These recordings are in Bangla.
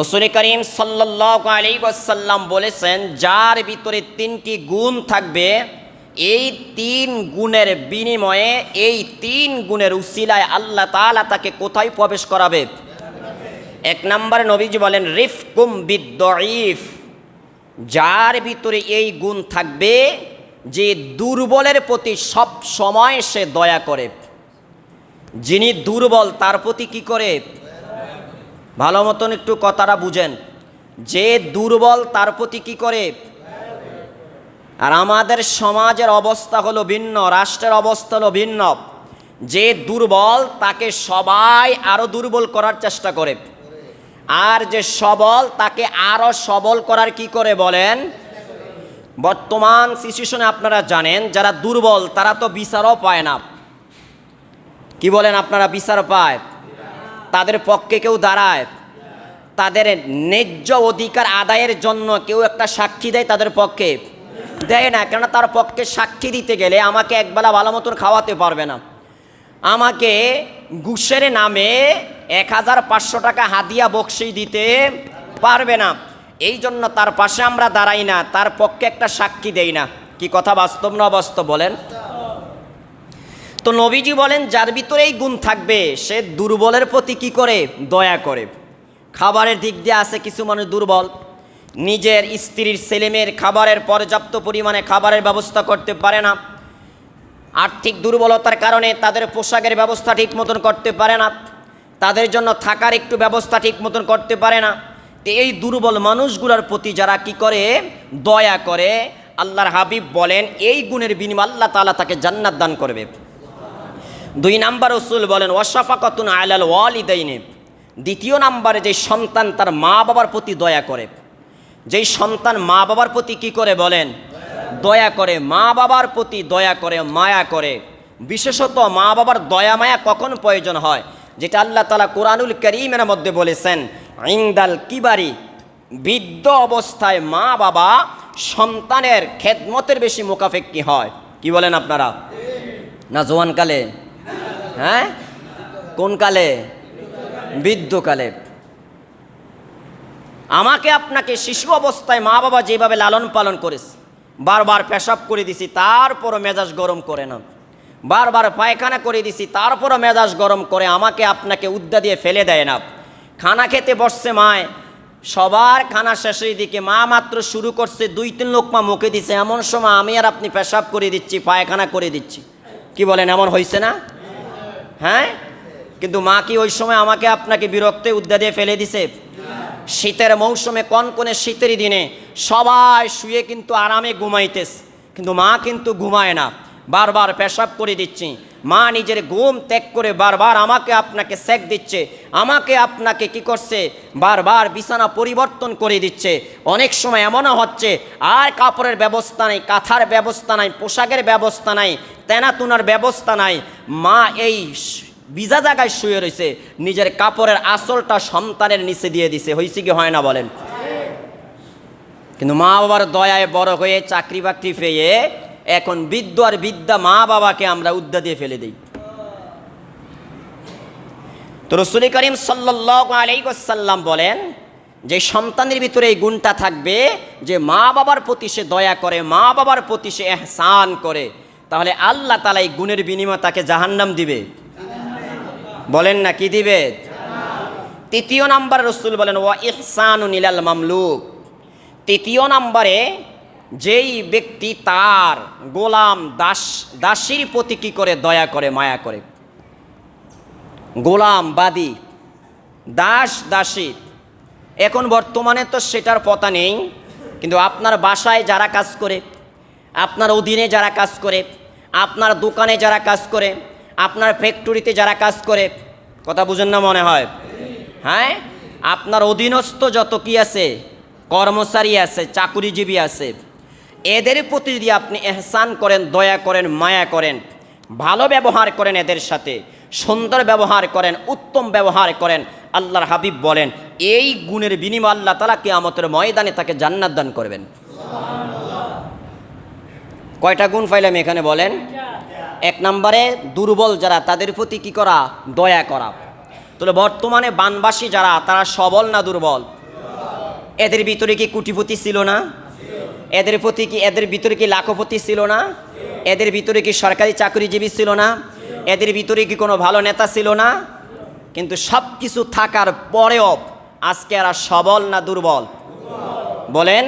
রসুল করিম সাল্লাহ আলী বলেছেন, যার ভিতরে তিনটি গুণ থাকবে, এই তিন গুণের বিনিময়ে এই তিন গুণের উসিলায় আল্লাহ তাআলা তাকে কোথায় প্রবেশ করাবে? এক নম্বরে নবীজি বলেন রিফ কুম বিদ্দঈফ। যার ভিতরে এই গুণ থাকবে যে দুর্বলের প্রতি সব সময় সে দয়া করে। যিনি দুর্বল, তার প্রতি কি করে? ভালো মতন একটু কথাটা বুঝেন। যে দুর্বল তার প্রতি কি করে? আর আমাদের সমাজের অবস্থা হলো ভিন্ন, রাষ্ট্রের অবস্থা হলো ভিন্ন। যে দুর্বল তাকে সবাই আরও দুর্বল করার চেষ্টা করে। আর যে সবল তাকে আরও সবল করার কি করে বলেন? বর্তমান সিচুয়েশনে আপনারা জানেন, যারা দুর্বল তারা তো বিচারও পায় না। কি বলেন আপনারা? বিচার পায়। তাদের পক্ষে কেউ দাঁড়ায়, তাদের ন্যায্য অধিকার আদায়ের জন্য কেউ একটা সাক্ষী দেয় তাদের পক্ষে। দেয় না, কেননা তার পক্ষে সাক্ষী দিতে গেলে আমাকে একবেলা ভালো মতন খাওয়াতে পারবে না। আমাকে ঘুষের নামে এক হাজার পাঁচশো টাকা হাদিয়া বকশি দিতে পারবে না। এই জন্য তার পাশে আমরা দাঁড়াই না, তার পক্ষে একটা সাক্ষী দেই না। কি কথা বাস্তব না অবাস্তব বলেন? তো নবীজি বলেন, যার ভিতরে এই গুণ থাকবে, সে দুর্বলের প্রতি কি করে? দয়া করে। খাবারের দিক দিয়ে আছে কিছু মানুষ দুর্বল। নিজের স্ত্রীর ছেলেমেয়ের খাবারের পর্যাপ্ত পরিমাণে খাবারের ব্যবস্থা করতে পারে না। আর্থিক দুর্বলতার কারণে তাদের পোশাকের ব্যবস্থা ঠিক মতন করতে পারে না। তাদের জন্য থাকার একটু ব্যবস্থা ঠিক মতন করতে পারে না। তো এই দুর্বল মানুষগুলোর প্রতি যারা কি করে? দয়া করে। আল্লাহর হাবিব বলেন, এই গুণের বিনিময় আল্লাহ তাআলা তাকে জান্নাত দান করবে। দুই নাম্বার রসুল বলেন, ওয়াশাফাকাতুন আলাল ওয়ালিদাইনে। দ্বিতীয় নাম্বারে যে সন্তান তার মা বাবার প্রতি দয়া করে। যেই সন্তান মা বাবার প্রতি কি করে বলেন? দয়া করে। মা বাবার প্রতি দয়া করে, মায়া করে। বিশেষত মা বাবার দয়া মায়া কখন প্রয়োজন হয়? যেটা আল্লাহ তালা কোরআনুল করিমের মধ্যে বলেছেন ইংদাল কিবারি। বৃদ্ধ অবস্থায় মা বাবা সন্তানের খেদমতের বেশি মোকাফেক্কি হয়। কি বলেন আপনারা? না, জোয়ানকালে। হ্যাঁ? কোন কালে? বৃদ্ধকালে আমাকে আপনাকে শিশু অবস্থায় মা বাবা যেভাবে লালন পালন করেছে, বারবার পেশাব করে দিছি, তারপরও মেজাজ গরম করে না। বারবার পায়খানা করে দিছি, তারপরও মেজাজ গরম করে আমাকে আপনাকে উদ্যা দিয়ে ফেলে দেয় না। খানা খেতে বসছে মায়, সবার খানা শেষের দিকে মা মাত্র শুরু করছে, দুই তিন লোকমা মুখে দিছে, এমন সময় আমি আর আপনি পেশাব করে দিচ্ছি, পায়খানা করে দিচ্ছি। কি বলেন, এমন হয়েছে না? হ্যাঁ? কিন্তু মা কি ওই সময় আমাকে আপনাকে বিরক্তে উদ্যা দিয়ে ফেলে দিছে? শীতের মৌসুমে কন কনকনে শীতের দিনে সবাই শুয়ে কিন্তু আরামে ঘুমাইতেছে। কিন্তু মা কিন্তু ঘুমায় না। বারবার পেশাব করে দিচ্ছি। মা নিজের ঘুম ত্যাগ করে বারবার আমাকে আপনাকে সেক দিচ্ছে। আমাকে আপনাকে কি করছে? বারবার বিছানা পরিবর্তন করে দিচ্ছে। অনেক সময় এমনও হচ্ছে, আর কাপড়ের ব্যবস্থা নাই, কাঁথার ব্যবস্থা নাই, পোশাকের ব্যবস্থা নাই তেনাতুনার ব্যবস্থা নাই। মা এই বিজা জায়গায় শুয়ে রয়েছে নিজের কাপড়ের আসলটা সন্তানের নিচে দিয়ে দিছে। হয়েছে কি হয় না বলেন? কিন্তু মা বাবার দয়ায় বড় হয়ে চাকরি বাকরি পেয়ে এখন বৃদ্ধ আর বিদ্যা মা বাবাকে আমরা উদ্যা দিয়ে ফেলে দিই। তো রসুল করিম সাল্লাম বলেন, যে সন্তানের ভিতরে এই গুণটা থাকবে যে মা বাবার প্রতি সে দয়া করে, মা বাবার প্রতি সে এহসান করে। তাহলে আল্লাহ তালা এই গুণের বিনিময় তাকে জাহান্নাম দিবে। বলেন না, কি দিবে? তৃতীয় নাম্বার রসুল বলেন, ওয়া ইহসান নীলাল মামলুক। তৃতীয় নাম্বারে যেই ব্যক্তি তার গোলাম দাস, দাসীর প্রতি কী করে? দয়া করে, মায়া করে। গোলাম বাদী দাস, দাসী। এখন বর্তমানে তো সেটার পতা নেই, কিন্তু আপনার বাসায় যারা কাজ করে আপনার অধীনে যারা কাজ করে, আপনার দোকানে যারা কাজ করে, আপনার ফ্যাক্টরিতে যারা কাজ করে, কথা বুঝেন না মনে হয়? হ্যাঁ? আপনার অধীনস্থ যত কি আছে, কর্মচারী আছে, চাকুরিজীবী আছে, এদের প্রতি যদি আপনি এহসান করেন, দয়া করেন, মায়া করেন, ভালো ব্যবহার করেন এদের সাথে, সুন্দর ব্যবহার করেন, উত্তম ব্যবহার করেন, আল্লাহর হাবিব বলেন, এই গুণের বিনিময় আল্লাহ তালা কেয়ামতের ময়দানে তাকে জান্নাত দান করবেন। কয়টা গুণ পাইলাম এখানে বলেন? এক নম্বরে, দুর্বল যারা, তাদের প্রতি কি করা? দয়া করা। তাহলে বর্তমানে বানবাসী যারা, তারা সবল না দুর্বল? এদের ভিতরে কি কুটিপতি ছিল না? এদের প্রতি কি, এদের ভিতরে কি লাখপতি ছিল না? এদের ভিতরে কি সরকারি চাকরিজীবী ছিল না? এদের ভিতরে কি কোনো ভালো নেতা ছিল না? কিন্তু সব কিছু থাকার পরেও আজকে এরা সবল না দুর্বল? বলেন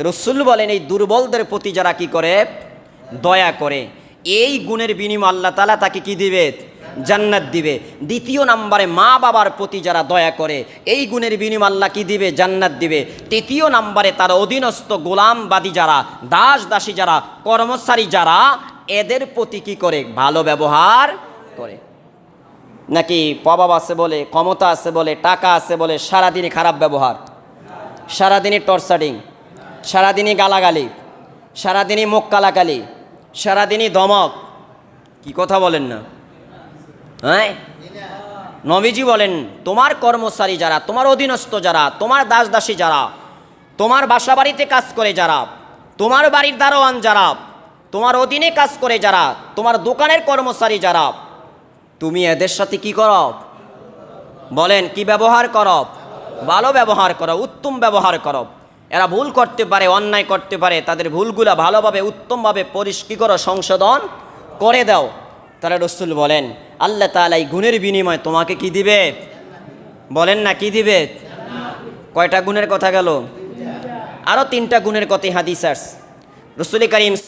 রসুল বলেন, এই দুর্বলদের প্রতি যারা কি করে? দয়া করে। এই গুণের বিনিময় আল্লাহ তালা তাকে কি দিবে? জান্নাত দিবে। দ্বিতীয় নাম্বারে মা বাবার প্রতি যারা দয়া করে, এই গুণের বিনিময় আল্লাহ কি দিবে? জান্নাত দিবে। তৃতীয় নাম্বারে তার অধীনস্থ গোলামবাদী যারা দাস দাসী যারা, কর্মচারী যারা, এদের প্রতি কি করে? ভালো ব্যবহার করে। নাকি প্রভাব আছে বলে, ক্ষমতা আছে বলে, টাকা আছে বলে সারাদিনে খারাপ ব্যবহার? সারাদিনই টর্চারিং। সারাদিনই গালাগালি, সারাদিনই মুখ কালাকালি, সারাদিনই দমক কি কথা বলেন না? হ্যাঁ? নবীজি বলেন, তোমার কর্মচারী যারা, তোমার অধীনস্থ যারা, তোমার দাস দাসী যারা, তোমার বাসা বাড়িতে কাজ করে যারা, তোমার বাড়ির দারোয়ান যারা, তোমার অধীনে কাজ করে যারা, তোমার দোকানের কর্মচারী যারা, তুমি এদের সাথে কি কর? বলেন, কি ব্যবহার করো? ভালো ব্যবহার করো, উত্তম ব্যবহার করো। এরা ভুল করতে পারে, অন্যায় করতে পারে, তাদের ভুলগুলা ভালোভাবে, উত্তমভাবে, পরিষ্কার করো সংশোধন করে দাও। তারা রসুল বলেন, আল্লাহ তালা এই গুণের বিনিময় তোমাকে কি দিবে? বলেন না, কি দিবে? কয়টা গুণের কথা গেল? আরও তিনটা গুণের কথা হাদিস রসুল করিম